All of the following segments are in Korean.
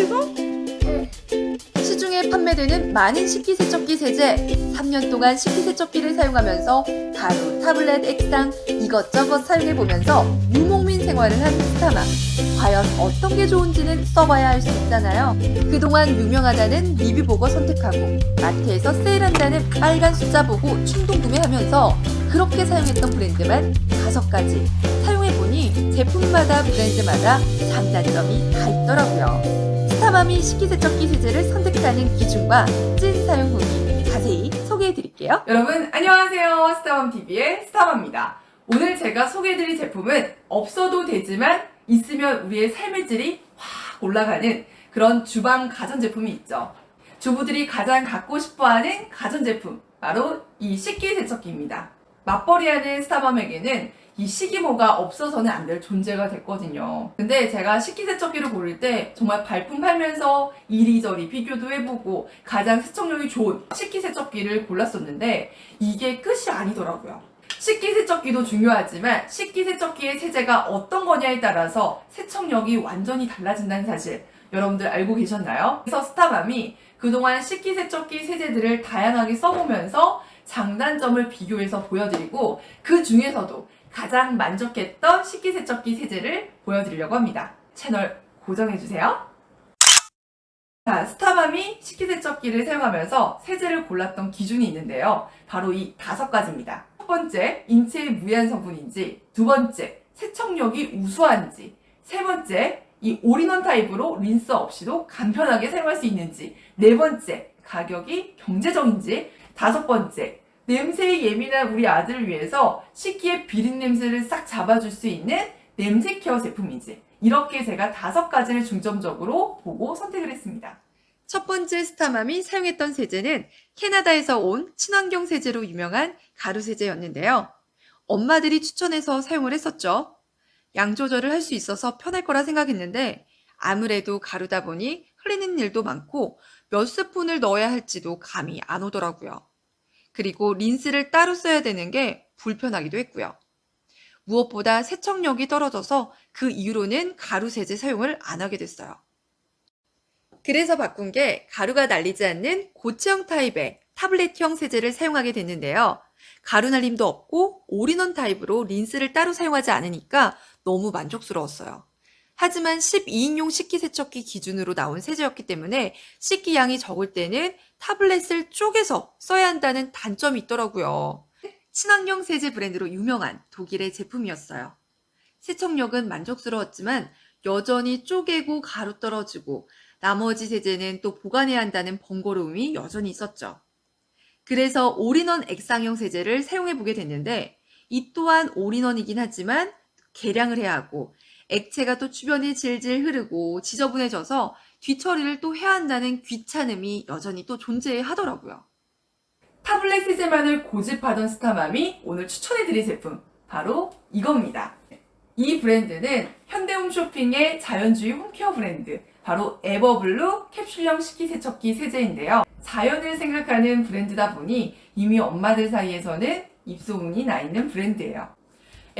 그래서? 시중에 판매되는 많은 식기세척기 세제. 3년 동안 식기세척기를 사용하면서 가루, 타블렛, 액상 이것저것 사용해보면서 유목민 생활을 한 스타마. 과연 어떤 게 좋은지는 써봐야 알 수 있잖아요. 그동안 유명하다는 리뷰 보고 선택하고 마트에서 세일한다는 빨간 숫자 보고 충동 구매하면서 그렇게 사용했던 브랜드만 다섯 가지 사용해보니 제품마다 브랜드마다 장단점이 다 있더라고요. 스 타맘이 식기세척기 세제를 선택하는 기준과 찐 사용 후기 자세히 소개해 드릴게요. 여러분 안녕하세요 스타맘 TV의 스타맘입니다. 오늘 제가 소개해드릴 제품은 없어도 되지만 있으면 우리의 삶의 질이 확 올라가는 그런 주방 가전제품이 있죠. 주부들이 가장 갖고 싶어하는 가전제품 바로 이 식기세척기입니다. 맞벌이하는 스타맘에게는 이 식이모가 없어서는 안 될 존재가 됐거든요. 근데 제가 식기세척기를 고를 때 정말 발품 팔면서 이리저리 비교도 해보고 가장 세척력이 좋은 식기세척기를 골랐었는데 이게 끝이 아니더라고요. 식기세척기도 중요하지만 식기세척기의 세제가 어떤 거냐에 따라서 세척력이 완전히 달라진다는 사실 여러분들 알고 계셨나요? 그래서 스타밤이 그동안 식기세척기 세제들을 다양하게 써보면서 장단점을 비교해서 보여드리고 그 중에서도 가장 만족했던 식기세척기 세제를 보여드리려고 합니다. 채널 고정해주세요. 자, 스타밤이 식기세척기를 사용하면서 세제를 골랐던 기준이 있는데요. 바로 이 다섯 가지입니다. 첫 번째, 인체에 무해한 성분인지, 두 번째, 세척력이 우수한지, 세 번째, 이 올인원 타입으로 린스 없이도 간편하게 사용할 수 있는지, 네 번째, 가격이 경제적인지, 다섯 번째, 냄새에 예민한 우리 아들을 위해서 식기의 비린 냄새를 싹 잡아줄 수 있는 냄새 케어 제품인지, 이렇게 제가 다섯 가지를 중점적으로 보고 선택을 했습니다. 첫 번째 스타맘이 사용했던 세제는 캐나다에서 온 친환경 세제로 유명한 가루 세제였는데요. 엄마들이 추천해서 사용을 했었죠. 양 조절을 할 수 있어서 편할 거라 생각했는데 아무래도 가루다 보니 흘리는 일도 많고 몇 스푼을 넣어야 할지도 감이 안 오더라고요. 그리고 린스를 따로 써야 되는 게 불편하기도 했고요. 무엇보다 세척력이 떨어져서 그 이후로는 가루 세제 사용을 안 하게 됐어요. 그래서 바꾼 게 가루가 날리지 않는 고체형 타입의 타블렛형 세제를 사용하게 됐는데요. 가루 날림도 없고 올인원 타입으로 린스를 따로 사용하지 않으니까 너무 만족스러웠어요. 하지만 12인용 식기세척기 기준으로 나온 세제였기 때문에 식기 양이 적을 때는 타블렛을 쪼개서 써야 한다는 단점이 있더라고요. 친환경 세제 브랜드로 유명한 독일의 제품이었어요. 세척력은 만족스러웠지만 여전히 쪼개고 가루 떨어지고 나머지 세제는 또 보관해야 한다는 번거로움이 여전히 있었죠. 그래서 올인원 액상형 세제를 사용해 보게 됐는데 이 또한 올인원이긴 하지만 계량을 해야 하고 액체가 또 주변에 질질 흐르고 지저분해져서 뒤처리를 또 해야 한다는 귀찮음이 여전히 또 존재하더라고요. 타블렛 세제만을 고집하던 스타맘이 오늘 추천해드릴 제품 바로 이겁니다. 이 브랜드는 현대홈쇼핑의 자연주의 홈케어 브랜드 바로 에버블루 캡슐형 식기세척기 세제인데요. 자연을 생각하는 브랜드다 보니 이미 엄마들 사이에서는 입소문이 나 있는 브랜드예요.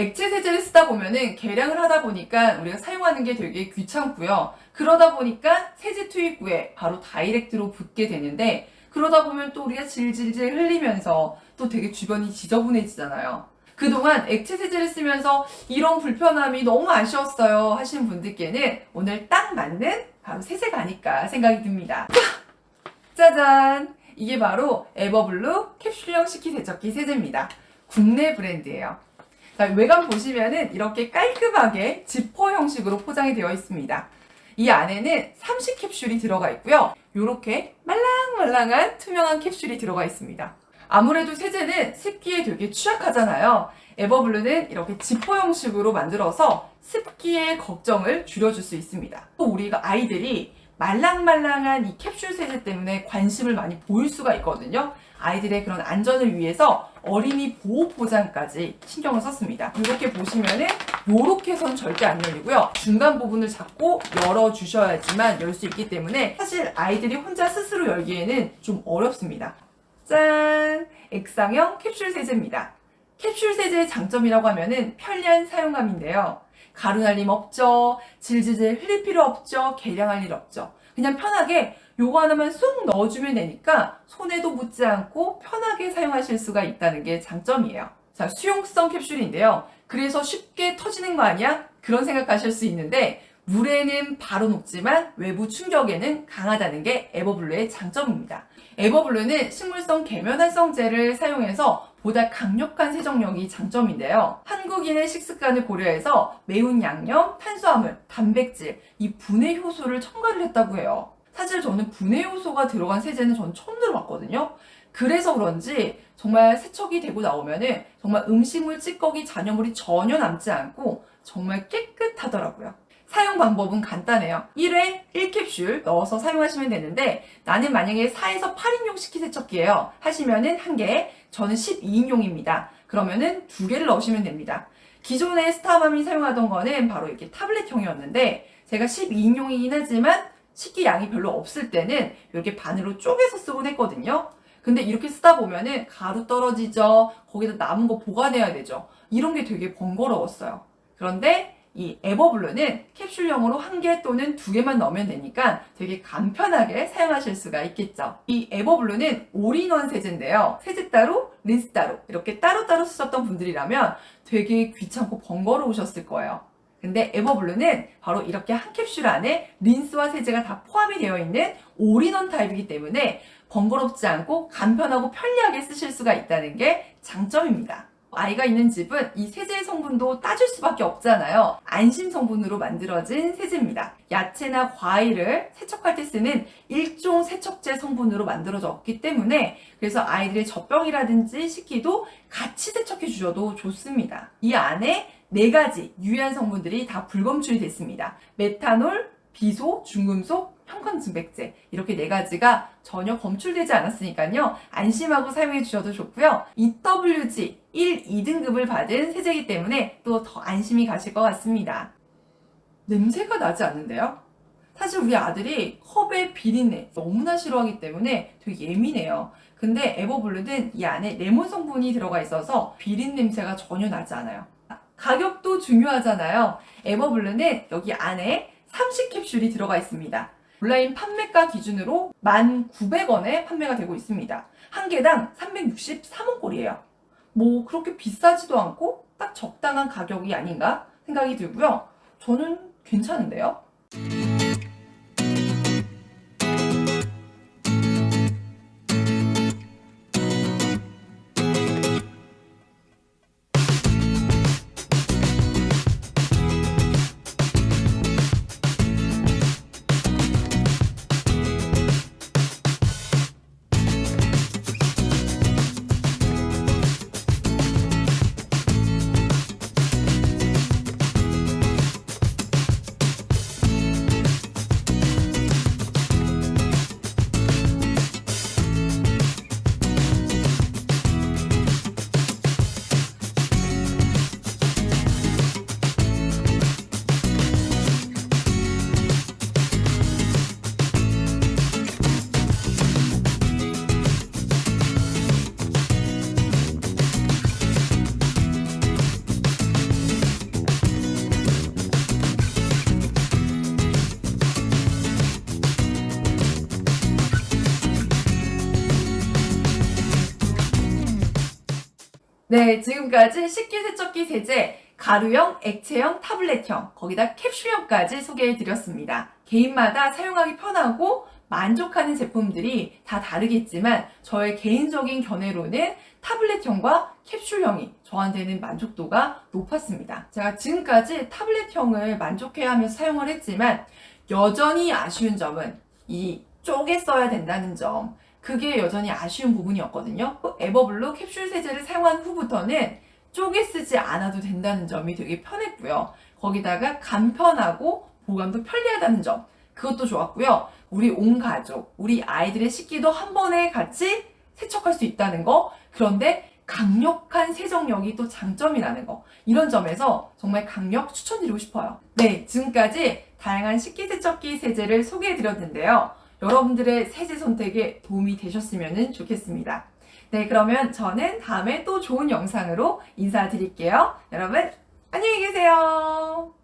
액체 세제를 쓰다 보면은 계량을 하다 보니까 우리가 사용하는 게 되게 귀찮고요. 그러다 보니까 세제 투입구에 바로 다이렉트로 붓게 되는데 그러다 보면 또 우리가 질질질 흘리면서 또 되게 주변이 지저분해지잖아요. 그동안 액체 세제를 쓰면서 이런 불편함이 너무 아쉬웠어요 하시는 분들께는 오늘 딱 맞는 바로 세제가 아닐까 생각이 듭니다. 짜잔! 이게 바로 에버블루 캡슐형 식기 세척기 세제입니다. 국내 브랜드예요. 자, 외관 보시면은 이렇게 깔끔하게 지퍼 형식으로 포장이 되어 있습니다. 이 안에는 30캡슐이 들어가 있고요. 이렇게 말랑말랑한 투명한 캡슐이 들어가 있습니다. 아무래도 세제는 습기에 되게 취약하잖아요. 에버블루는 이렇게 지퍼 형식으로 만들어서 습기의 걱정을 줄여줄 수 있습니다. 또 우리가 아이들이 말랑말랑한 이 캡슐 세제 때문에 관심을 많이 보일 수가 있거든요. 아이들의 그런 안전을 위해서 어린이 보호 포장까지 신경을 썼습니다. 이렇게 보시면은 요렇게 선 절대 안 열리고요. 중간 부분을 잡고 열어주셔야지만 열 수 있기 때문에 사실 아이들이 혼자 스스로 열기에는 좀 어렵습니다. 짠! 액상형 캡슐 세제입니다. 캡슐 세제의 장점이라고 하면은 편리한 사용감인데요. 가루 날림 없죠. 질질질 흘릴 필요 없죠. 계량할 일 없죠. 그냥 편하게 요거 하나만 쏙 넣어주면 되니까 손에도 묻지 않고 편하게 사용하실 수가 있다는 게 장점이에요. 자, 수용성 캡슐인데요. 그래서 쉽게 터지는 거 아니야? 그런 생각하실 수 있는데 물에는 바로 녹지만 외부 충격에는 강하다는 게 에버블루의 장점입니다. 에버블루는 식물성 계면활성제를 사용해서 보다 강력한 세정력이 장점인데요. 한국인의 식습관을 고려해서 매운 양념, 탄수화물, 단백질, 이 분해 효소를 첨가를 했다고 해요. 사실 저는 분해 효소가 들어간 세제는 전 처음 들어봤거든요. 그래서 그런지 정말 세척이 되고 나오면은 정말 음식물 찌꺼기 잔여물이 전혀 남지 않고 정말 깨끗하더라고요. 사용 방법은 간단해요. 1회 1캡슐 넣어서 사용하시면 되는데 나는 만약에 4에서 8인용 식기세척기예요. 하시면은 한 개, 저는 12인용입니다. 그러면은 두 개를 넣으시면 됩니다. 기존에 스타맘이 사용하던 거는 바로 이렇게 타블렛형이었는데 제가 12인용이긴 하지만 식기 양이 별로 없을 때는 이렇게 반으로 쪼개서 쓰곤 했거든요. 근데 이렇게 쓰다 보면은 가루 떨어지죠. 거기다 남은 거 보관해야 되죠. 이런 게 되게 번거로웠어요. 그런데 이 에버블루는 캡슐형으로 한 개 또는 두 개만 넣으면 되니까 되게 간편하게 사용하실 수가 있겠죠. 이 에버블루는 올인원 세제인데요. 세제 따로, 린스 따로 이렇게 따로따로 쓰셨던 분들이라면 되게 귀찮고 번거로우셨을 거예요. 근데 에버블루는 바로 이렇게 한 캡슐 안에 린스와 세제가 다 포함이 되어 있는 올인원 타입이기 때문에 번거롭지 않고 간편하고 편리하게 쓰실 수가 있다는 게 장점입니다. 아이가 있는 집은 이 세제 성분도 따질 수밖에 없잖아요. 안심 성분으로 만들어진 세제입니다. 야채나 과일을 세척할 때 쓰는 일종 세척제 성분으로 만들어졌기 때문에 그래서 아이들의 젖병이라든지 식기도 같이 세척해 주셔도 좋습니다. 이 안에 네 가지 유해한 성분들이 다 불검출이 됐습니다. 메탄올, 비소, 중금속, 형광증백제 이렇게 네 가지가 전혀 검출되지 않았으니까요. 안심하고 사용해 주셔도 좋고요. EWG 1, 2등급을 받은 세제이기 때문에 또 더 안심이 가실 것 같습니다. 냄새가 나지 않는데요? 사실 우리 아들이 컵의 비린내 너무나 싫어하기 때문에 되게 예민해요. 근데 에버블루는 이 안에 레몬 성분이 들어가 있어서 비린 냄새가 전혀 나지 않아요. 가격도 중요하잖아요. 에버블루는 여기 안에 30캡슐이 들어가 있습니다. 온라인 판매가 기준으로 1,900원에 판매가 되고 있습니다. 한 개당 363원꼴이에요. 뭐 그렇게 비싸지도 않고 딱 적당한 가격이 아닌가 생각이 들고요. 저는 괜찮은데요. 네, 지금까지 식기세척기 세제, 가루형, 액체형, 타블렛형, 거기다 캡슐형까지 소개해드렸습니다. 개인마다 사용하기 편하고 만족하는 제품들이 다 다르겠지만 저의 개인적인 견해로는 타블렛형과 캡슐형이 저한테는 만족도가 높았습니다. 제가 지금까지 타블렛형을 만족해하면서 사용을 했지만 여전히 아쉬운 점은 이 쪼개 써야 된다는 점. 그게 여전히 아쉬운 부분이었거든요. 에버블루 캡슐 세제를 사용한 후부터는 쪼개 쓰지 않아도 된다는 점이 되게 편했고요. 거기다가 간편하고 보관도 편리하다는 점. 그것도 좋았고요. 우리 온 가족, 우리 아이들의 식기도 한 번에 같이 세척할 수 있다는 거. 그런데 강력한 세정력이 또 장점이라는 거. 이런 점에서 정말 강력 추천드리고 싶어요. 네, 지금까지 다양한 식기세척기 세제를 소개해드렸는데요. 여러분들의 세제 선택에 도움이 되셨으면 좋겠습니다. 네, 그러면 저는 다음에 또 좋은 영상으로 인사드릴게요. 여러분, 안녕히 계세요.